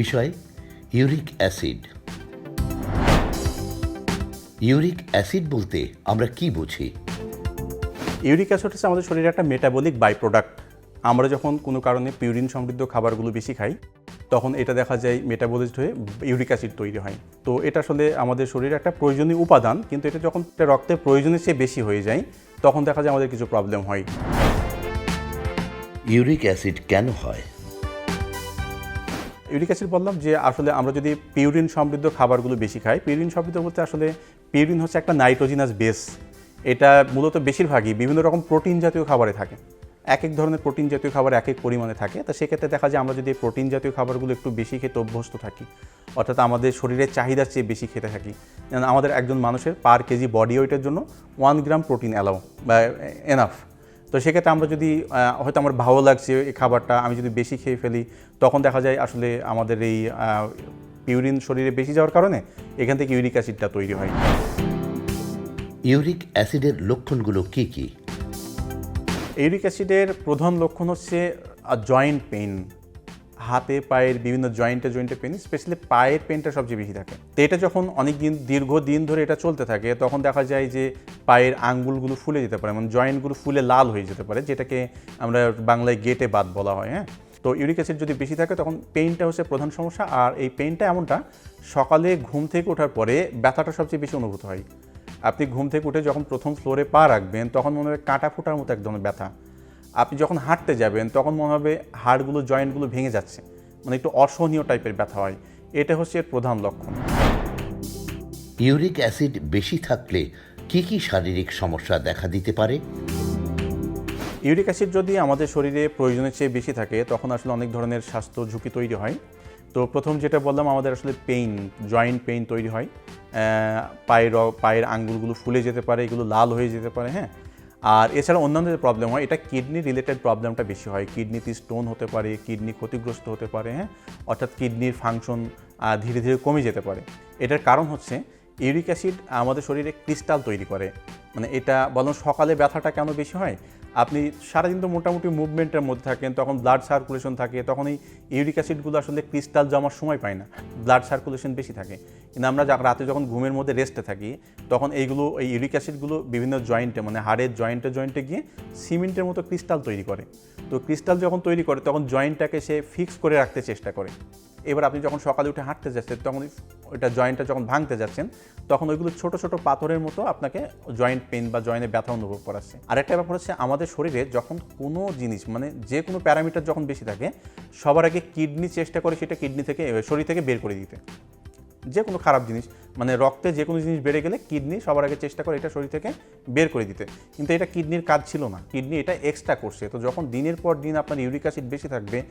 বিষয় uric acid. Uric acid বলতে আমরা কি বুঝি? ইউরিক অ্যাসিড হচ্ছে আমাদের শরীরে একটা মেটাবলিক বাই প্রোডাক্ট আমরা যখন কোনো কারণে পিউরিন সমৃদ্ধ খাবারগুলো বেশি খাই তখন এটা দেখা যায় মেটাবলিজড হয়ে ইউরিক অ্যাসিড তৈরি হয়। তো এটা আসলে আমাদের শরীরে একটা প্রয়োজনীয় উপাদান কিন্তু এটা যখন রক্তের প্রয়োজনের চেয়ে বেশি হয়ে যায় তখন দেখা যায় আমাদের কিছু প্রবলেম হয়। ইউরিক অ্যাসিড কেন হয়? ইউরিক অ্যাসিড বললাম যে আসলে আমরা যদি পিউরিন সমৃদ্ধ খাবারগুলো বেশি খাই, পিউরিন সমৃদ্ধ বলতে আসলে পিউরিন হচ্ছে একটা নাইট্রোজিনাস বেস। এটা মূলত বেশিরভাগই বিভিন্ন রকম প্রোটিন জাতীয় খাবারে থাকে। এক এক ধরনের প্রোটিন জাতীয় খাবার এক এক পরিমাণে থাকে। তো সেক্ষেত্রে দেখা যায় আমরা যদি প্রোটিন জাতীয় খাবারগুলো একটু বেশি খেতে অভ্যস্ত থাকি, অর্থাৎ আমাদের শরীরের চাহিদার চেয়ে বেশি খেতে থাকি আমাদের একজন মানুষের পার কেজি বডি ওয়েটের জন্য ওয়ান গ্রাম প্রোটিন অ্যালাউ বা এনাফ তো সেক্ষেত্রে আমরা যদি হয়তো আমার ভালো লাগছে এই খাবারটা আমি যদি বেশি খেয়ে ফেলি তখন দেখা যায় আসলে আমাদের এই পিউরিন শরীরে বেশি যাওয়ার কারণে এখান থেকে ইউরিক অ্যাসিডটা তৈরি হয়। ইউরিক অ্যাসিডের লক্ষণগুলো কি কি? ইউরিক অ্যাসিডের প্রধান লক্ষণ হচ্ছে জয়েন্ট পেইন। হাতে, পায়ের বিভিন্ন জয়েন্টে জয়েন্টে পেন স্পেশালি পায়ের পেনটা সবচেয়ে বেশি থাকে। তো এটা যখন অনেক দিন, দীর্ঘদিন ধরে এটা চলতে থাকে, তখন দেখা যায় যে পায়ের আঙ্গুলগুলো ফুলে যেতে পারে মানে জয়েন্টগুলো ফুলে লাল হয়ে যেতে পারে, যেটাকে আমরা বাংলায় গেটে বাদ বলা হয় হ্যাঁ? তো ইউরিক অ্যাসিড যদি বেশি থাকে, তখন পেইনটা হচ্ছে প্রধান সমস্যা, আর এই পেইনটা এমনটা, সকালে ঘুম থেকে ওঠার পরে ব্যথাটা সবচেয়ে বেশি অনুভূত হয়। আপনি ঘুম থেকে উঠে যখন প্রথম ফ্লোরে পা রাখবেন, তখন মনে হবে কাঁটা ফোটার মতো এক ধরনের ব্যথা। আপনি যখন হাঁটতে যাবেন তখন মনে হবে হাড়গুলো জয়েন্টগুলো ভেঙে যাচ্ছে। মানে একটু অসহনীয় টাইপের ব্যথা হয়। এটা হচ্ছে এর প্রধান লক্ষণ। ইউরিক অ্যাসিড বেশি থাকলে কি কি শারীরিক সমস্যা দেখা দিতে পারে? ইউরিক অ্যাসিড যদি আমাদের শরীরে প্রয়োজনের চেয়ে বেশি থাকে তখন আসলে অনেক ধরনের স্বাস্থ্য ঝুঁকি তৈরি হয়। তো প্রথম যেটা বললাম আমাদের আসলে পেইন জয়েন্ট পেইন তৈরি হয়। পায়ের পায়ের আঙ্গুলগুলো ফুলে যেতে পারে এগুলো লাল হয়ে যেতে পারে হ্যাঁ? আর এছাড়া অন্যান্য যে প্রবলেম হয়, এটা কিডনি রিলেটেড প্রবলেমটা বেশি হয়। কিডনিতে স্টোন হতে পারে কিডনি ক্ষতিগ্রস্ত হতে পারে হ্যাঁ? অর্থাৎ কিডনির ফাংশন ধীরে ধীরে কমে যেতে পারে। এটার কারণ হচ্ছে ইউরিক অ্যাসিড আমাদের শরীরে ক্রিস্টাল তৈরি করে। মানে এটা বলুন সকালে ব্যথাটা কেন বেশি হয়? আপনি সারাদিন তো মোটামুটি মুভমেন্টের মধ্যে থাকেন, তখন ব্লাড সার্কুলেশন থাকে, তখন এই ইউরিক অ্যাসিডগুলো আসলে ক্রিস্টাল জমার সময় পায় না ব্লাড সার্কুলেশন বেশি থাকে। কিন্তু আমরা রাতে যখন ঘুমের মধ্যে রেস্টে থাকি, তখন এইগুলো, এই ইউরিক অ্যাসিডগুলো বিভিন্ন জয়েন্টে মানে হাড়ের জয়েন্টে জয়েন্টে গিয়ে সিমেন্টের মতো ক্রিস্টাল তৈরি করে। তো ক্রিস্টাল যখন তৈরি করে, তখন জয়েন্টটাকে সে ফিক্স করে রাখতে চেষ্টা করে। এবার আপনি যখন সকালে উঠে হাঁটতে যাচ্ছেন, তখন ওই- ওইটা জয়েন্টটা যখন ভাঙতে যাচ্ছেন, তখন ওইগুলো ছোট ছোট পাথরের মতো আপনাকে জয়েন্ট পেন বা জয়েন্টে ব্যথা অনুভব করাচ্ছে। আরেকটা ব্যাপার হচ্ছে আমাদের শরীরে যখন কোনো জিনিস মানে যে কোনো প্যারামিটার যখন বেশি থাকে, সবার আগে কিডনি চেষ্টা করে সেটা কিডনি থেকে শরীর থেকে বের করে দিতে। যে কোনো খারাপ জিনিস মানে রক্তে যে কোনো জিনিস বেড়ে গেলে কিডনি সবার আগে চেষ্টা করে এটা শরীর থেকে বের করে দিতে। কিন্তু এটা কিডনির কাজ ছিল না। কিডনি এটা এক্সট্রা করছে। তো যখন দিনের পর দিন আপনার ইউরিক অ্যাসিড বেশি থাকবে,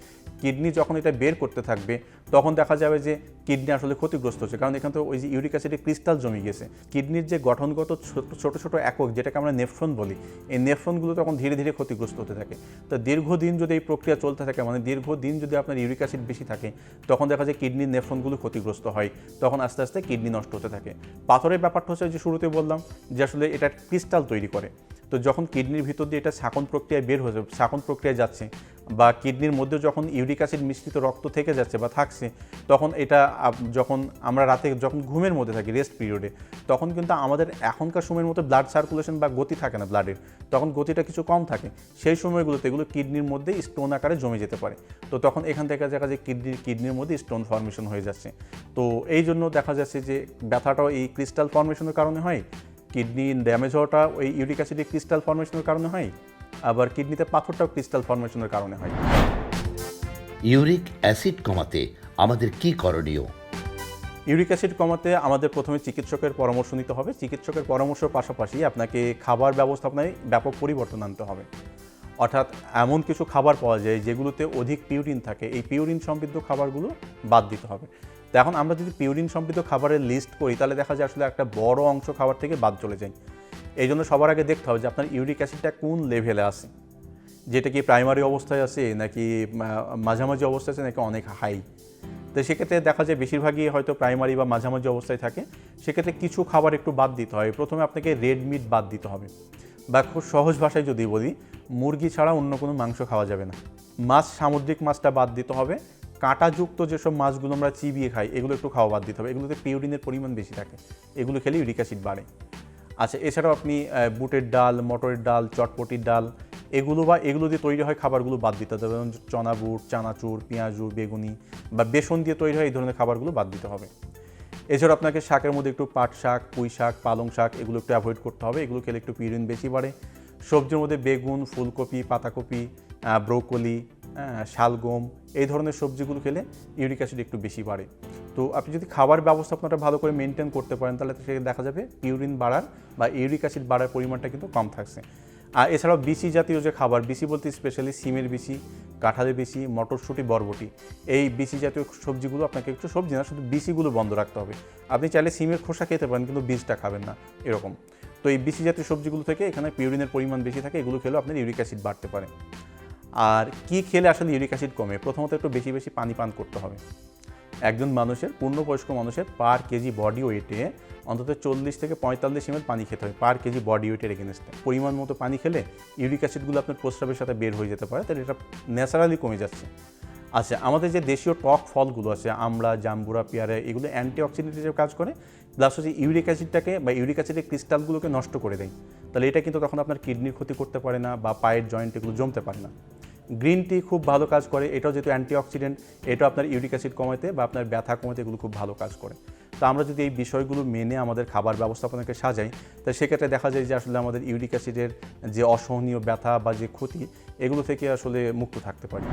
কিডনি যখন এটা বের করতে থাকবে, তখন দেখা যাবে যে কিডনি আসলে ক্ষতিগ্রস্ত হচ্ছে। কারণ এখানে তো ওই যে ইউরিক অ্যাসিডে ক্রিস্টাল জমে গেছে কিডনির যে গঠনগত ছোট ছোট একক, যেটাকে আমরা নেফ্রন বলি, এই নেফ্রনগুলো তখন ধীরে ধীরে ক্ষতিগ্রস্ত হতে থাকে। তো দীর্ঘদিন যদি এই প্রক্রিয়া চলতে থাকে মানে দীর্ঘদিন যদি আপনার ইউরিক অ্যাসিড বেশি থাকে, তখন দেখা যায় কিডনির নেফ্রনগুলো ক্ষতিগ্রস্ত হয়। তখন আস্তে আস্তে কিডনি নষ্ট হতে থাকে। পাথরের ব্যাপারটা হচ্ছে যে শুরুতে বললাম যে আসলে এটা ক্রিস্টাল তৈরি করে। তো যখন কিডনির ভিতর দিয়ে এটা শাকন প্রক্রিয়ায় বের হয়ে যাবে, শাকন প্রক্রিয়ায় যাচ্ছে বা কিডনির মধ্যে যখন ইউরিক অ্যাসিড মিশ্রিত রক্ত থেকে যাচ্ছে বা থাকছে, তখন এটা যখন আমরা রাতে যখন ঘুমের মধ্যে থাকি রেস্ট পিরিয়ডে তখন কিন্তু আমাদের এখনকার সময়ের মতো ব্লাড সার্কুলেশন বা গতি থাকে না ব্লাডের তখন গতিটা কিছু কম থাকে। সেই সময়গুলোতে এগুলো কিডনির মধ্যে স্টোন আকারে জমে যেতে পারে। তো তখন এখান থেকে দেখা যায় কিডনির কিডনির মধ্যে স্টোন ফর্মেশন হয়ে যাচ্ছে। তো এই জন্য দেখা যাচ্ছে যে ব্যথাটাও এই ক্রিস্টাল ফর্মেশনের কারণে হয়। কিডনি ড্যামেজ হওয়াটা ওই ইউরিক অ্যাসিডের ক্রিস্টাল ফর্মেশনের কারণে হয়। আবার কিডনিতে পাথরটাও ক্রিস্টাল ফর্মেশনের কারণে হয়। ইউরিক অ্যাসিড কমাতে আমাদের কি করণীয়? ইউরিক অ্যাসিড কমাতে আমাদের প্রথমে চিকিৎসকের পরামর্শ নিতে হবে। চিকিৎসকের পরামর্শের পাশাপাশি আপনাকে খাবার ব্যবস্থাপনায় ব্যাপক পরিবর্তন আনতে হবে। অর্থাৎ এমন কিছু খাবার পাওয়া যায় যেগুলোতে অধিক পিউরিন থাকে। এই পিউরিন সমৃদ্ধ খাবারগুলো বাদ দিতে হবে। তো এখন আমরা যদি পিউরিন সমৃদ্ধ খাবারের লিস্ট করি তাহলে দেখা যায় আসলে একটা বড় অংশ খাবার থেকে বাদ চলে যায়। এই জন্য সবার আগে দেখতে হবে যে আপনার ইউরিক অ্যাসিডটা কোন লেভেলে আছে। যেটা কি প্রাইমারি অবস্থায় আছে, নাকি মাঝামাঝি অবস্থায় আছে, নাকি অনেক হাই তো সেক্ষেত্রে দেখা যায় বেশিরভাগই হয়তো প্রাইমারি বা মাঝামাঝি অবস্থায় থাকে। সেক্ষেত্রে কিছু খাবার একটু বাদ দিতে হয়। প্রথমে আপনাকে রেড মিট বাদ দিতে হবে। বা খুব সহজ ভাষায় যদি বলি, মুরগি ছাড়া অন্য কোনো মাংস খাওয়া যাবে না। মাছ, সামুদ্রিক মাছটা বাদ দিতে হবে। কাঁটাযুক্ত যেসব মাছগুলো আমরা চিবিয়ে খাই, এগুলো একটু খাওয়া বাদ দিতে হবে। এগুলোতে পিউরিনের পরিমাণ বেশি থাকে। এগুলো খেলে ইউরিক অ্যাসিড বাড়ে। আচ্ছা এছাড়াও আপনি বুটের ডাল, মটরের ডাল, চটপটির ডাল, এগুলো বা এগুলো দিয়ে তৈরি হয় খাবারগুলো বাদ দিতে হবে। যেমন চনা বুট, চানাচুর, পেঁয়াজু, বেগুনি বা বেসন দিয়ে তৈরি হয় এই ধরনের খাবারগুলো বাদ দিতে হবে। এছাড়া আপনাকে শাকের মধ্যে একটু পাট শাক, পুঁই শাক, পালং শাক এগুলো একটু অ্যাভয়েড করতে হবে। এগুলো খেলে একটু পিউরিন বেশি বাড়ে। সবজির মধ্যে বেগুন, ফুলকপি, পাতাকপি ব্রোকলি শালগম, এই ধরনের সবজিগুলো খেলে ইউরিক অ্যাসিড একটু বেশি বাড়ে। তো আপনি যদি খাবার ব্যবস্থাপনাটা ভালো করে মেনটেন করতে পারেন, তাহলে সেটা দেখা যাবে পিউরিন বাড়ার বা ইউরিক অ্যাসিড বাড়ার পরিমাণটা কিন্তু কম থাকছে। আর এছাড়াও বিসি জাতীয় যে খাবার বিসি বলতে স্পেশালি সিমের বিসি কাঁঠালের বিসি মটরশুঁটি, বরবটি, এই বিসি জাতীয় সবজিগুলো আপনাকে একটু সবজি না, শুধু বিসিগুলো বন্ধ রাখতে হবে। আপনি চাইলে সিমের খোসা খেতে পারেন, কিন্তু বীজটা খাবেন না, এরকম। তো এই বিসি জাতীয় সবজিগুলো থেকে এখানে পিউরিনের পরিমাণ বেশি থাকে, এগুলো খেলেও আপনার ইউরিক অ্যাসিড বাড়তে পারে। আর কি খেলে আসলে ইউরিক অ্যাসিড কমে? প্রথমত একটু বেশি বেশি পানি পান করতে হবে। একজন মানুষের, পূর্ণবয়স্ক মানুষের পার কেজি বডি ওয়েটে অন্তত চল্লিশ থেকে পঁয়তাল্লিশ এমএল পানি খেতে হবে পার কেজি বডি ওয়েটের এগেনস্টে পরিমাণ মতো পানি খেলে ইউরিক অ্যাসিডগুলো আপনার প্রস্রাবের সাথে বের হয়ে যেতে পারে, তাহলে এটা ন্যাচারালি কমে যাচ্ছে। আচ্ছা আমাদের যে দেশীয় টক ফলগুলো আছে আমড়া জাম্বুরা, পেয়ারা, এগুলো অ্যান্টিঅক্সিডেন্ট হিসেবে কাজ করে প্লাস হচ্ছে ইউরিক অ্যাসিডটাকে বা ইউরিক অ্যাসিডের ক্রিস্টালগুলোকে নষ্ট করে দেয়। তাহলে এটা কিন্তু তখন আপনার কিডনির ক্ষতি করতে পারে না বা পায়ের জয়েন্ট এগুলো জমতে পারে না। গ্রিন টি খুব ভালো কাজ করে, এটাও যেহেতু অ্যান্টিঅক্সিডেন্ট, এটাও আপনার ইউরিক অ্যাসিড কমাতে বা আপনার ব্যথা কমাতে এগুলো খুব ভালো কাজ করে। তো আমরা যদি এই বিষয়গুলো মেনে আমাদের খাবার ব্যবস্থাপনাকে সাজাই তাহলে সেক্ষেত্রে দেখা যায় যে আসলে আমাদের ইউরিক অ্যাসিডের যে অসহনীয় ব্যথা বা যে ক্ষতি, এগুলো থেকে আসলে মুক্ত থাকতে পারি।